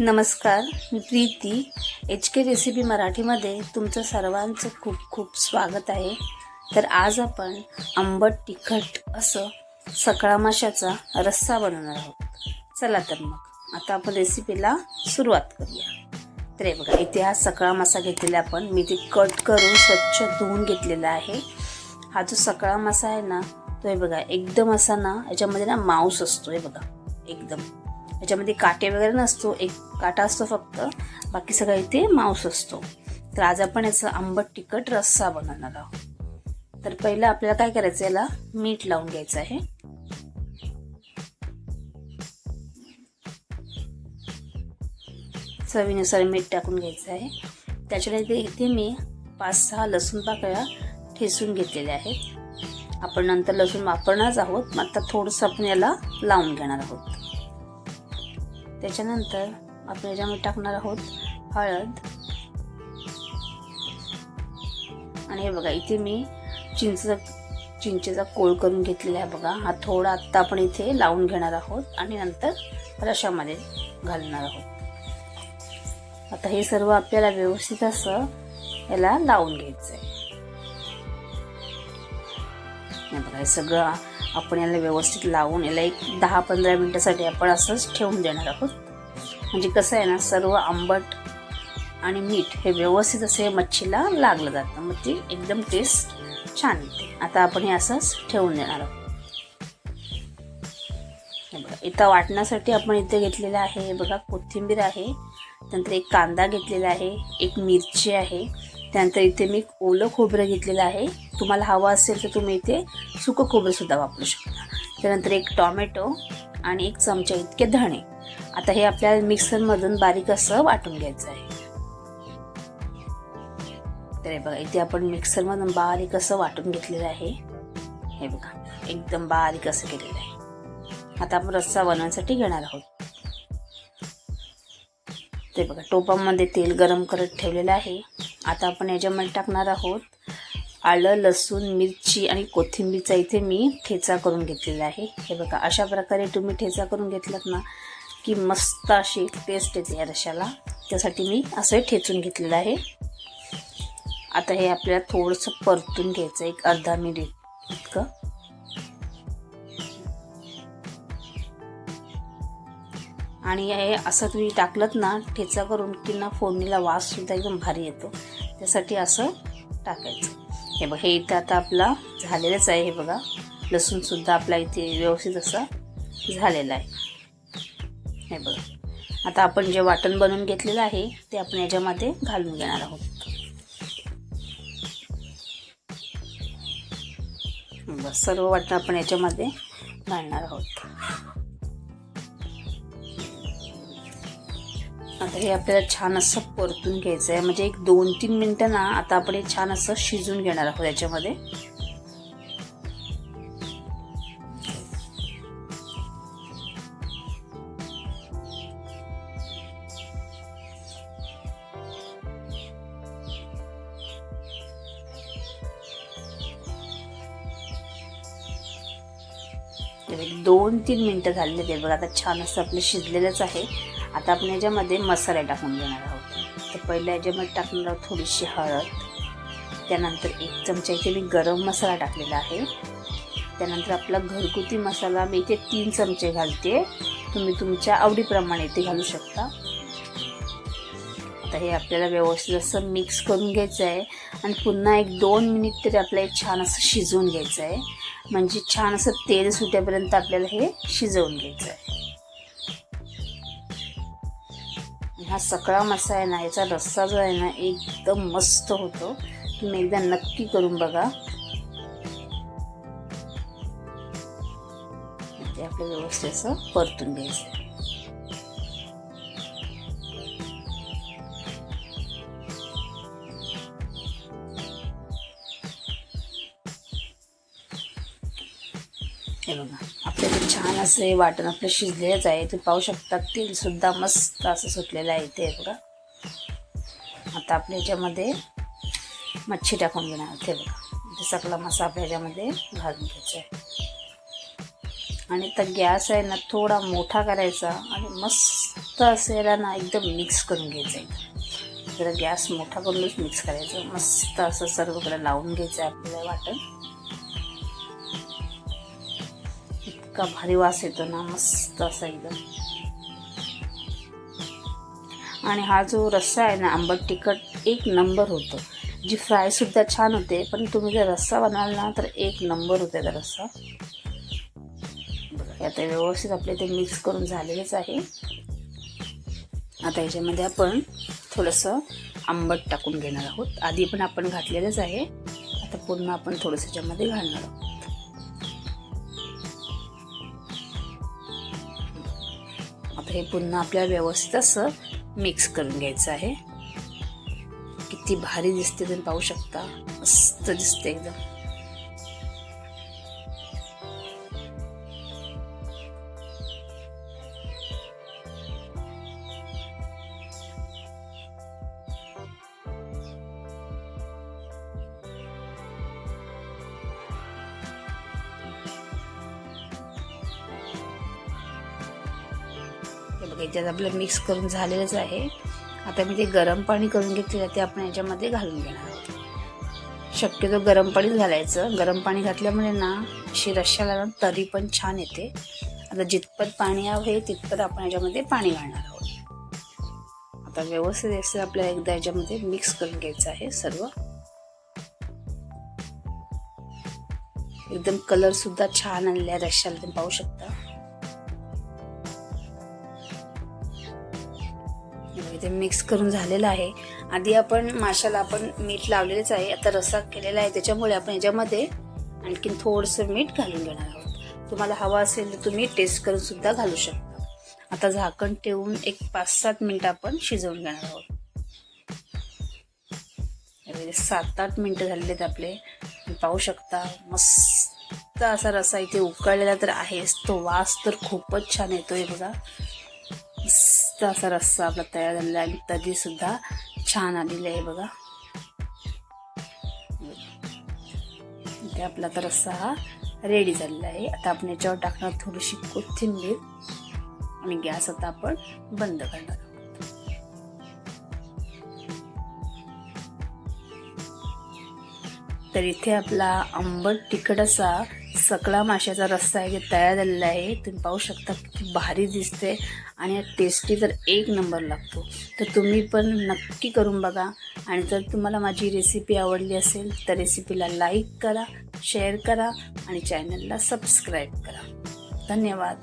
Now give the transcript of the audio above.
नमस्कार मी Preeti. H K recipe मराठीमध्ये तुमचं सर्वांचं खूप खूप स्वागत आहे. तर आज आपण आंबट तिखट असं सकळा माशाचा रस्सा बनवणार आहोत. चला तर मग आता आपण रेसिपीला सुरुवात करूया. तर हे बघा इथे हा सकळा मासा घेतलेला आपण. मी ते कट करून स्वच्छ धुवून घेतलेला आहे. हा जो सकळा मासा आहे ना तो हे बघा एकदम असा ना याच्यामध्ये ना मांस असतो हे बघा एकदम. याच्यामध्ये काटे वगैरे नसतो एक काटा असतो फक्त. बाकी सगळं इथे मांस असतो. तर आज आपण याचा आंबट तिखट रस्सा बनवणार आहोत. तर पहिलं आपल्याला काय करायचं याला मीठ लावून घ्यायचं आहे. चवीनुसार मीठ टाकून घ्यायचं आहे. त्याच्यानंतर इथे मी पाच सहा लसूण पाकळ्या ठेसून घेतलेल्या आहेत. आपण नंतर लसूण वापरणारच आहोत. मग आता थोडंसं आपण याला लावून घेणार आहोत. त्याच्यानंतर आपण याच्यामध्ये टाकणार आहोत हळद. आणि हे बघा इथे मी चिंच चिंचेचा कोळ करून घेतलेला आहे बघा. हा थोडा आत्ता आपण इथे लावून घेणार आहोत आणि नंतर रशामध्ये घालणार आहोत. आता हे सर्व आपल्याला व्यवस्थित असं याला लावून घ्यायचं आहे बघा हे सगळं आपण याला व्यवस्थित लावून याला एक दहा पंधरा मिनटासाठी आपण असंच ठेवून देणार आहोत. म्हणजे कसं आहे ना सर्व आंबट आणि मीठ हे व्यवस्थित असे मच्छीला लागलं जातं. मग ती एकदम टेस्ट छान येते. आता आपण हे असंच ठेवून देणार आहोत. बघा इथं वाटण्यासाठी आपण इथे घेतलेलं आहे. बघा कोथिंबीर आहे. नंतर एक कांदा घेतलेला आहे. एक मिरची आहे. त्यानंतर इथे मी ओलं खोबरं घेतलेलं आहे. तुम्हाला हवं असेल तर तुम्ही इथे सुकं खोबरंसुद्धा वापरू शकता. त्यानंतर एक टॉमॅटो आणि एक चमचा इतके धणे. आता हे आपल्याला मिक्सरमधून बारीक असं वाटून घ्यायचं आहे. तर हे बघा इथे आपण मिक्सरमधून बारीक असं वाटून घेतलेलं आहे. हे बघा एकदम बारीक असं केलेलं आहे. आता आपण रस्सा बनवण्यासाठी घेणार आहोत. ते बघा टोपामध्ये तेल गरम करत ठेवलेलं आहे. आता आपण याच्यामध्ये टाकणार आहोत आलं लसूण मिरची आणि कोथिंबीरचा इथे मी ठेचा करून घेतलेला आहे. हे बघा अशा प्रकारे तुम्ही ठेचा करून घेतलात ना की मस्त अशी टेस्ट येते या रशाला. त्यासाठी मी असं ठेचून घेतलेलं आहे. आता हे आपल्याला थोडंसं परतून घ्यायचं एक अर्धा मिनिट इतकं. आणि हे असं तुम्ही टाकलं ना ठेचा करून की ना फोडणीला वाससुद्धा एकदम भारी येतो. त्यासाठी असं टाकायचं. हे बघ हे इथं आता आपला झालेलंच आहे हे बघा. लसूणसुद्धा आपला इथे व्यवस्थित असा झालेला आहे. हे बघा. आता आपण जे वाटण बनवून घेतलेलं आहे ते आपण याच्यामध्ये घालून घेणार आहोत. बस सर्व वाटण आपण याच्यामध्ये घालणार आहोत. आता हे आपल्याला छान असं परतून घ्यायचं आहे म्हणजे एक दोन तीन मिनटं ना आता आपण हे छान असं शिजून घेणार आहोत याच्यामध्ये. दोन तीन मिनटं झालेले आहेत. बघा आता छान असं आपलं शिजलेलंच आहे. आता आपण याच्यामध्ये मसाले टाकून घेणार आहोत. तर पहिल्या याच्यामध्ये टाकणार आहोत थोडीशी हळद. त्यानंतर एक चमचा इथे मी गरम मसाला टाकलेला आहे. त्यानंतर आपला घरगुती मसाला मी इथे तीन चमचे घालते. तुम्ही तुमच्या आवडीप्रमाणे इथे घालू शकता. आता हे आपल्याला व्यवस्थित असं मिक्स करून घ्यायचं आहे. आणि पुन्हा एक दोन मिनिट तरी आपल्याला छान असं शिजवून घ्यायचं आहे. म्हणजे छान असं तेल सुटेपर्यंत आपल्याला हे शिजवून घ्यायचं आहे. हा सकळा मासा आहे ना याचा रस्सा जो आहे ना एकदम मस्त होतो. तुम्ही एकदा नक्की करून बघा. ते आपलं व्यवस्थित असं परतून घ्यायचं. हे बघा आपल्याला छान असं हे वाटण आपलं शिजलेलंच आहे. तुम्ही पाहू शकता तेल सुद्धा मस्त असं सुटलेलं आहे ते बघा. आता आपल्या ह्याच्यामध्ये मच्छी टाकून घेणार. ते बघा. ते मसा आपल्या ह्याच्यामध्ये घालून घ्यायचा आहे. आणि तर गॅस आहे ना थोडा मोठा करायचा आणि मस्त असेला ना एकदम मिक्स करून घ्यायचं एकदम जरा गॅस मोठा करूनच मिक्स करायचं. मस्त असं सर्वकडे लावून घ्यायचं आहे आपल्याला वाटण. इतका भारी वास येतो ना मस्त असा एकदम. आणि हा जो रस्सा आहे ना आंबट तिखट एक नंबर होतं. जी फ्रायसुद्धा छान होते पण तुम्ही जर रस्सा बनाल ना तर एक नंबर होते त्या रस्सा. आता व्यवस्थित आपले ते मिक्स करून झालेलेच आहे. आता याच्यामध्ये आपण थोडंसं आंबट टाकून घेणार आहोत. आधी पण आपण घातलेलंच आहे. आता पुन्हा आपण थोडंसं याच्यामध्ये घालणार आहोत. आता हे पुन्हा आपल्याला व्यवस्थित असं मिक्स करून घ्यायचं आहे. किती भारी दिसते तुम्ही पाहू शकता. मस्त दिसते एकदम. बघा याच्यात आपलं मिक्स करून झालेलंच आहे. आता मी ते गरम पाणी करून घेतलेलं ते आपण याच्यामध्ये घालून घेणार आहोत. शक्यतो गरम पाणीच घालायचं. गरम पाणी घातल्यामुळे ना अशी रश्श्याला ना तरी पण छान येते. आता जितपत पाणी हवे तितपत आपण याच्यामध्ये पाणी घालणार आहोत. आता व्यवस्थित असं आपल्याला एकदा याच्यामध्ये मिक्स करून घ्यायचं आहे सर्व. एकदम कलरसुद्धा छान आणले आहे तुम्ही पाहू शकता. इथे मिक्स करून झालेलं आहे. आधी आपण माशाला आपण मीठ लावलेलंच आहे. आता रस्सा केलेला आहे. त्याच्यामुळे आपण याच्यामध्ये आणखीन थोडंसं मीठ घालून घेणार आहोत. तुम्हाला हवा असेल तर तुम्ही टेस्ट करून सुद्धा घालू शकता. आता झाकण ठेवून एक पाच सात मिनटं आपण शिजवून घेणार आहोत. सात आठ मिनटं झालेले आहेत आपले. पाहू शकता मस्त असा रस्सा इथे उकळलेला तर आहेच. तो वास तर खूपच छान येतोय बघा. मस्त असा रस्सा आपला तयार झालेला आहे. आणि तरी सुद्धा छान आलेली आहे बघा. ते आपला आता रस्सा हा रेडी झालेला आहे. आता आपण याच्यावर टाकणार थोडीशी कोथिंबीर आणि गॅस आता आपण बंद करणार आहोत. तर इथे आपला आंबट तिखट असा सकळा माशाचा रस्सा आहे जे तयार झालेला आहे. तुम्ही पाहू शकता किती भारी दिसते आणि टेस्टी तर एक नंबर लागतो तर तुम्ही पण नक्की करून बघा. आणि जर तुम्हाला माझी रेसिपी आवडली असेल तर रेसिपीला लाईक करा शेअर करा आणि चॅनलला सबस्क्राईब करा. धन्यवाद.